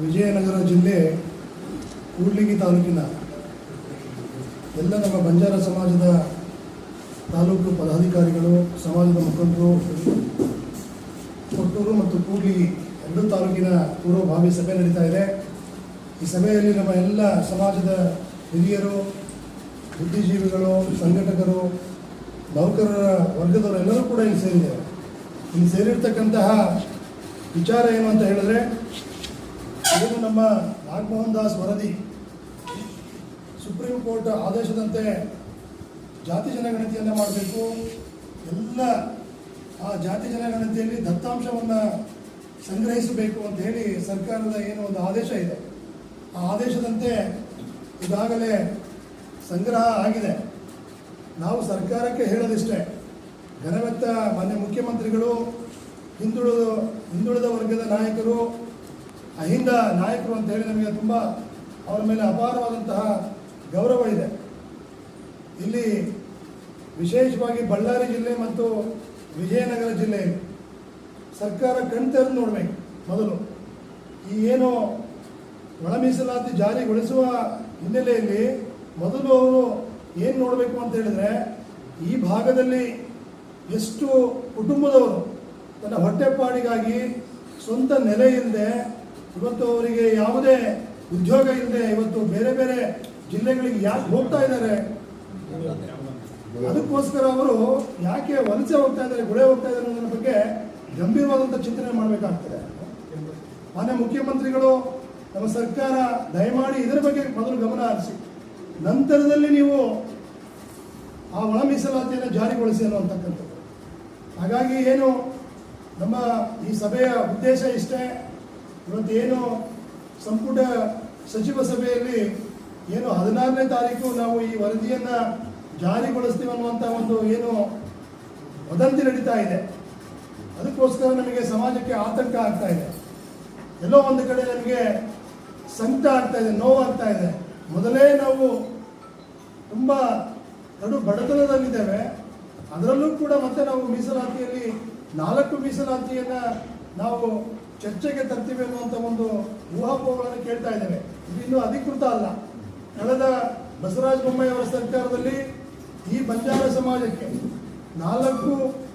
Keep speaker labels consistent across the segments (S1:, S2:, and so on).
S1: ವಿಜಯನಗರ ಜಿಲ್ಲೆ ಕೂಡ್ಲಿಗಿ ತಾಲೂಕಿನ ಎಲ್ಲ ನಮ್ಮ ಬಂಜಾರ ಸಮಾಜದ ತಾಲೂಕು ಪದಾಧಿಕಾರಿಗಳು, ಸಮಾಜದ ಮುಖಂಡರು, ಕೊಟ್ಟೂರು ಮತ್ತು ಕೂಡ್ಲಿಗಿ ಎರಡೂ ತಾಲೂಕಿನ ಪೂರ್ವಭಾವಿ ಸಭೆ ನಡೀತಾ ಇದೆ. ಈ ಸಭೆಯಲ್ಲಿ ನಮ್ಮ ಎಲ್ಲ ಸಮಾಜದ ಹಿರಿಯರು ಬುದ್ಧಿಜೀವಿಗಳು, ಸಂಘಟಕರು, ನೌಕರರ ವರ್ಗದವರು ಎಲ್ಲರೂ ಕೂಡ ಇಲ್ಲಿ ಸೇರಿದ್ದಾರೆ ಇಲ್ಲಿ ಸೇರಿರ್ತಕ್ಕಂತಹ ವಿಚಾರ ಏನು ಅಂತ ಹೇಳಿದ್ರೆ ಇದನ್ನು ನಮ್ಮ ನಾಗಮೋಹನ್ ದಾಸ್ ವರದಿ. ಸುಪ್ರೀಂ ಕೋರ್ಟ್ ಆದೇಶದಂತೆ ಜಾತಿ ಜನಗಣತಿಯನ್ನು ಮಾಡಬೇಕು. ಎಲ್ಲ ಆ ಜಾತಿ ಜನಗಣತಿಯಲ್ಲಿ ದತ್ತಾಂಶವನ್ನು ಸಂಗ್ರಹಿಸಬೇಕು ಅಂತ ಹೇಳಿ ಸರ್ಕಾರದ ಏನು ಒಂದು ಆದೇಶ ಇದೆ. ಆ ಆದೇಶದಂತೆ ಈಗಾಗಲೇ ಸಂಗ್ರಹ ಆಗಿದೆ. ನಾವು ಸರ್ಕಾರಕ್ಕೆ ಹೇಳೋದಿಷ್ಟೇ, ಘನವೆತ್ತ ಮಾನ್ಯ ಮುಖ್ಯಮಂತ್ರಿಗಳು, ಹಿಂದುಳಿದ ಹಿಂದುಳಿದ ವರ್ಗದ ನಾಯಕರು, ಅಹಿಂದ ನಾಯಕರು ಅಂತ ಹೇಳಿ ನಮಗೆ ತುಂಬ ಅವರ ಮೇಲೆ ಅಪಾರವಾದಂತಹ ಗೌರವ ಇದೆ. ಇಲ್ಲಿ ವಿಶೇಷವಾಗಿ ಬಳ್ಳಾರಿ ಜಿಲ್ಲೆ ಮತ್ತು ವಿಜಯನಗರ ಜಿಲ್ಲೆ, ಸರ್ಕಾರ ಕಣ್ತೆರೆದು ನೋಡಬೇಕು ಮೊದಲು. ಈ ಏನು ಒಳ ಮೀಸಲಾತಿ ಜಾರಿಗೊಳಿಸುವ ಹಿನ್ನೆಲೆಯಲ್ಲಿ ಮೊದಲು ಅವರು ಏನು ನೋಡಬೇಕು ಅಂತ ಹೇಳಿದ್ರೆ, ಈ ಭಾಗದಲ್ಲಿ ಎಷ್ಟು ಕುಟುಂಬದವರು ತನ್ನ ಹೊಟ್ಟೆಪಾಡಿಗಾಗಿ ಸ್ವಂತ ನೆಲೆ ಇಲ್ಲದೆ ಇವತ್ತು ಅವರಿಗೆ ಯಾವುದೇ ಉದ್ಯೋಗ ಇಲ್ಲದೆ ಇವತ್ತು ಬೇರೆ ಬೇರೆ ಜಿಲ್ಲೆಗಳಿಗೆ ಯಾಕೆ ಹೋಗ್ತಾ ಇದ್ದಾರೆ? ಅದಕ್ಕೋಸ್ಕರ ಅವರು ಯಾಕೆ ವಲಸೆ ಹೋಗ್ತಾ ಇದ್ದಾರೆ, ಗುಳೆ ಹೋಗ್ತಾ ಇದ್ದಾರೆ ಅನ್ನೋದ್ರ ಬಗ್ಗೆ ಗಂಭೀರವಾದಂಥ ಚಿಂತನೆ ಮಾಡಬೇಕಾಗ್ತದೆ. ಮಾನ್ಯ ಮುಖ್ಯಮಂತ್ರಿಗಳು, ನಮ್ಮ ಸರ್ಕಾರ ದಯಮಾಡಿ ಇದರ ಬಗ್ಗೆ ಮೊದಲು ಗಮನ ಹರಿಸಿ. ನಂತರದಲ್ಲಿ ನೀವು ಆ ಒಳ ಮೀಸಲಾತಿಯನ್ನು ಜಾರಿಗೊಳಿಸಿ ಅನ್ನುವಂಥಕ್ಕಂಥದ್ದು ಹಾಗಾಗಿ ಏನು ನಮ್ಮ ಈ ಸಭೆಯ ಉದ್ದೇಶ ಇಷ್ಟೇ. ಇವತ್ತೇನು ಸಂಪುಟ ಸಚಿವ ಸಭೆಯಲ್ಲಿ ಏನು ಹದಿನಾರನೇ ತಾರೀಕು ನಾವು ಈ ವರದಿಯನ್ನು ಜಾರಿಗೊಳಿಸ್ತೀವಿ ಅನ್ನುವಂಥ ಒಂದು ಏನು ವದಂತಿ ನಡೀತಾ ಇದೆ. ಅದಕ್ಕೋಸ್ಕರ ನಮಗೆ ಸಮಾಜಕ್ಕೆ ಆತಂಕ ಆಗ್ತಾ ಇದೆ. ಎಲ್ಲೋ ಒಂದು ಕಡೆ ನಮಗೆ ಸಂಕಟ ಆಗ್ತಾ ಇದೆ ನೋವಾಗ್ತಾ ಇದೆ. ಮೊದಲೇ ನಾವು ತುಂಬ ಕಡು ಬಡತನದಲ್ಲಿದ್ದೇವೆ. ಅದರಲ್ಲೂ ಕೂಡ ಮತ್ತೆ ನಾವು ಮೀಸಲಾತಿಯಲ್ಲಿ ನಾಲ್ಕು ಮೀಸಲಾತಿಯನ್ನ ನಾವು ಚರ್ಚೆಗೆ ತರ್ತೀವಿ ಅನ್ನುವಂಥ ಒಂದು ಊಹಾಪೋಹಗಳನ್ನು ಕೇಳ್ತಾ ಇದ್ದೇವೆ. ಇದು ಇನ್ನೂ ಅಧಿಕೃತ ಅಲ್ಲ. ಕಳೆದ ಬಸವರಾಜ ಬೊಮ್ಮಾಯಿ ಅವರ ಸರ್ಕಾರದಲ್ಲಿ ಈ ಬಂಜಾರ ಸಮಾಜಕ್ಕೆ ನಾಲ್ಕು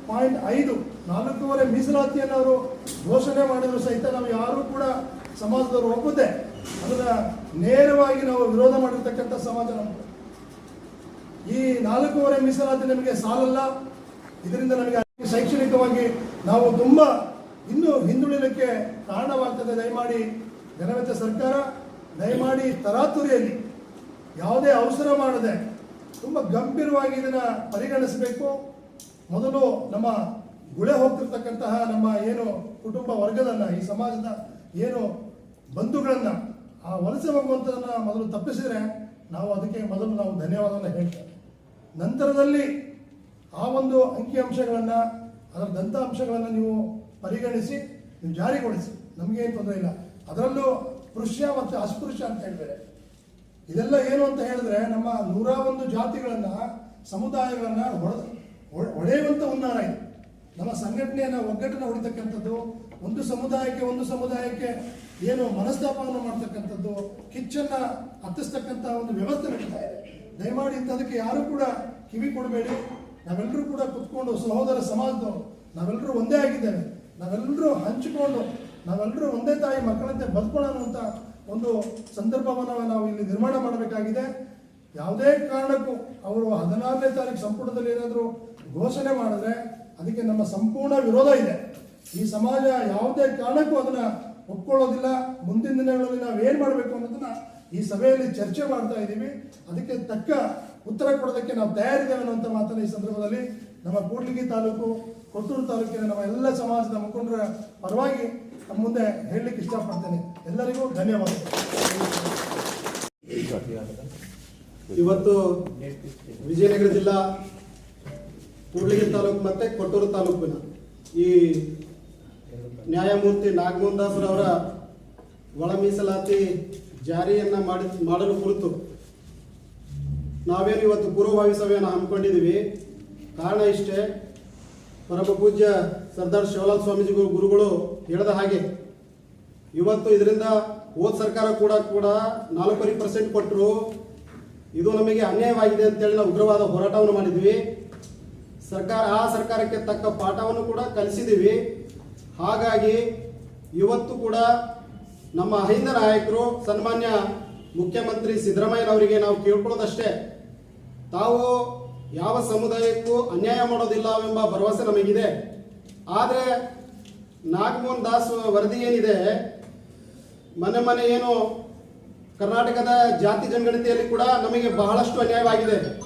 S1: ಪಾಯಿಂಟ್ ಐದು, ನಾಲ್ಕೂವರೆ ಮೀಸಲಾತಿಯನ್ನು ಅವರು ಘೋಷಣೆ ಮಾಡಿದ್ರು ಸಹಿತ ನಾವು ಯಾರೂ ಕೂಡ ಸಮಾಜದವರು ಒಪ್ಪುತ್ತೆ ಅದನ್ನ ನೇರವಾಗಿ ನಾವು ವಿರೋಧ ಮಾಡಿರ್ತಕ್ಕಂಥ ಸಮಾಜ ನಮ್ಮದು ಈ ನಾಲ್ಕೂವರೆ ಮೀಸಲಾತಿ ನಮಗೆ ಸಾಲಲ್ಲ. ಇದರಿಂದ ನಮಗೆ ಶೈಕ್ಷಣಿಕವಾಗಿ ನಾವು ತುಂಬ ಇನ್ನೂ ಹಿಂದುಳಿಲಿಕ್ಕೆ ಕಾರಣವಾಗ್ತದೆ. ದಯಮಾಡಿ ಜನವೆತ್ತ ಸರ್ಕಾರ, ದಯಮಾಡಿ ತರಾತುರಿಯಲ್ಲಿ ಯಾವುದೇ ಅವಸರ ಮಾಡದೆ ತುಂಬ ಗಂಭೀರವಾಗಿ ಇದನ್ನು ಪರಿಗಣಿಸಬೇಕು. ಮೊದಲು ನಮ್ಮ ಗುಳೆ ಹೋಗ್ತಿರ್ತಕ್ಕಂತಹ ನಮ್ಮ ಏನು ಕುಟುಂಬ ವರ್ಗದನ್ನ, ಈ ಸಮಾಜದ ಏನು ಬಂಧುಗಳನ್ನ ಆ ವಲಸೆ ಭಗವಂತನ ಮೊದಲು ತಪ್ಪಿಸಿದರೆ ನಾವು ಅದಕ್ಕೆ ಮೊದಲು ನಾವು ಧನ್ಯವಾದವನ್ನು ಹೇಳ್ತೇವೆ. ನಂತರದಲ್ಲಿ ಆ ಒಂದು ಅಂಕಿಅಂಶಗಳನ್ನು ಅದರ ದಂತಾಂಶಗಳನ್ನು ನೀವು ಪರಿಗಣಿಸಿ, ನೀವು ಜಾರಿಗೊಳಿಸಿ. ನಮಗೇನು ತೊಂದರೆ ಇಲ್ಲ. ಅದರಲ್ಲೂ ಪುರುಷ ಮತ್ತು ಅಸ್ಪೃಶ್ಯ ಅಂತ ಹೇಳಿದರೆ ಇದೆಲ್ಲ ಏನು ಅಂತ ಹೇಳಿದ್ರೆ ನಮ್ಮ ನೂರ ಒಂದು ಜಾತಿಗಳನ್ನ, ಸಮುದಾಯಗಳನ್ನ ಹೊಡೆದ ಹೊಡೆಯುವಂತ ಹುನ್ನಾರ ಇದು. ನಮ್ಮ ಸಂಘಟನೆಯನ್ನು ಒಗ್ಗಟ್ಟನ್ನು ಹೊಡಿತಕ್ಕಂಥದ್ದು ಒಂದು ಸಮುದಾಯಕ್ಕೆ ಒಂದು ಸಮುದಾಯಕ್ಕೆ ಏನು ಮನಸ್ತಾಪವನ್ನು ಮಾಡ್ತಕ್ಕಂಥದ್ದು, ಕಿಚ್ಚನ್ನ ಹತ್ತಿಸ್ತಕ್ಕಂಥ ಒಂದು ವ್ಯವಸ್ಥೆ ನಡೀತಾ ಇದೆ. ದಯಮಾಡಿ ಇಂಥದಕ್ಕೆ ಯಾರು ಕೂಡ ಕಿವಿ ಕೊಡಬೇಡಿ. ನಾವೆಲ್ಲರೂ ಕೂಡ ಕುತ್ಕೊಂಡು ಸಹೋದರ ಸಮಾಜದವರು ನಾವೆಲ್ಲರೂ ಒಂದೇ ಆಗಿದ್ದೇವೆ. ನಾವೆಲ್ಲರೂ ಹಂಚಿಕೊಂಡು ನಾವೆಲ್ಲರೂ ಒಂದೇ ತಾಯಿ ಮಕ್ಕಳಂತೆ ಬದುಕೋಣ ಅಂತ ಒಂದು ಸಂದರ್ಭವನ್ನು ನಾವು ಇಲ್ಲಿ ನಿರ್ಮಾಣ ಮಾಡಬೇಕಾಗಿದೆ. ಯಾವುದೇ ಕಾರಣಕ್ಕೂ ಅವರು ಹದಿನಾರನೇ ತಾರೀಕು ಸಂಪುಟದಲ್ಲಿ ಏನಾದರೂ ಘೋಷಣೆ ಮಾಡಿದ್ರೆ ಅದಕ್ಕೆ ನಮ್ಮ ಸಂಪೂರ್ಣ ವಿರೋಧ ಇದೆ. ಈ ಸಮಾಜ ಯಾವುದೇ ಕಾರಣಕ್ಕೂ ಅದನ್ನ ಒಪ್ಕೊಳ್ಳೋದಿಲ್ಲ, ಮುಂದಿನ ದಿನಗಳಲ್ಲಿ ನಾವು ಏನು ಮಾಡಬೇಕು ಅನ್ನೋದನ್ನ ಈ ಸಭೆಯಲ್ಲಿ ಚರ್ಚೆ ಮಾಡ್ತಾ ಇದ್ದೀವಿ. ಅದಕ್ಕೆ ತಕ್ಕ ಉತ್ತರ ಕೊಡೋದಕ್ಕೆ ನಾವು ತಯಾರಿದ್ದೇವೆ ಅನ್ನುವಂಥ ಮಾತನ್ನು ಈ ಸಂದರ್ಭದಲ್ಲಿ ನಮ್ಮ ಕೂಡ್ಲಿಗಿ ತಾಲೂಕು, ಕೊಟ್ಟೂರು ತಾಲೂಕಿನ ನಮ್ಮ ಎಲ್ಲ ಸಮಾಜದ ಮುಖಂಡರ ಪರವಾಗಿ ನಮ್ಮ ಮುಂದೆ ಹೇಳಲಿಕ್ಕೆ ಇಷ್ಟಪಡ್ತೇನೆ. ಎಲ್ಲರಿಗೂ ಧನ್ಯವಾದಗಳು.
S2: ಇವತ್ತು ವಿಜಯನಗರ ಜಿಲ್ಲಾ ಕೂಡ್ಲಿಗಿ ತಾಲೂಕು ಮತ್ತೆ ಕೊಟ್ಟೂರು ತಾಲೂಕಿನ ಈ ನ್ಯಾಯಮೂರ್ತಿ ನಾಗಮೋಹನ್ ಒಳ ಮೀಸಲಾತಿ ಜಾರಿಯನ್ನ ಮಾಡಿ, ಮಾಡಲು ಕುರಿತು. ನಾವೇನು ಇವತ್ತು ಪೂರ್ವಭಾವಿ ಸಭೆಯನ್ನು ಹಮ್ಮಿಕೊಂಡಿದ್ದೀವಿ. ಕಾರಣ ಇಷ್ಟೇ. ಪರಮ ಪೂಜ್ಯ ಸರ್ದಾರ್ ಶಿವಲಾಲ್ ಸ್ವಾಮೀಜಿ ಗುರುಗಳು ಹೇಳಿದ ಹಾಗೆ, ಇವತ್ತು ಇದರಿಂದ ಹೋದ ಸರ್ಕಾರ ಕೂಡ ಕೂಡ ನಾಲ್ಕೂವರೆ ಪರ್ಸೆಂಟ್ ಕೊಟ್ಟರು ಇದು ನಮಗೆ ಅನ್ಯಾಯವಾಗಿದೆ ಅಂತೇಳಿ ನಾವು ಉಗ್ರವಾದ ಹೋರಾಟವನ್ನು ಮಾಡಿದ್ವಿ ಸರ್ಕಾರ, ಆ ಸರ್ಕಾರಕ್ಕೆ ತಕ್ಕ ಪಾಠವನ್ನು ಕೂಡ ಕಲಿಸಿದ್ದೀವಿ. ಹಾಗಾಗಿ ಇವತ್ತು ಕೂಡ ನಮ್ಮ ಅಹಿಂದ ನಾಯಕರು, ಸನ್ಮಾನ್ಯ ಮುಖ್ಯಮಂತ್ರಿ ಸಿದ್ದರಾಮಯ್ಯನವರಿಗೆ ನಾವು ಕೇಳ್ಕೊಳ್ಳೋದಷ್ಟೇ. ತಾವು ಯಾವ ಸಮುದಾಯಕ್ಕೂ ಅನ್ಯಾಯ ಮಾಡೋದಿಲ್ಲವೆಂಬ ಭರವಸೆ ನಮಗಿದೆ. ಆದರೆ ನಾಗಮೋಹನ್ ದಾಸ್ ವರದಿ ಏನಿದೆ? ಮನೆ ಮನೆ ಏನು ಕರ್ನಾಟಕದ ಜಾತಿ ಜನಗಣತಿಯಲ್ಲಿ ಕೂಡ ನಮಗೆ ಬಹಳಷ್ಟು ಅನ್ಯಾಯವಾಗಿದೆ.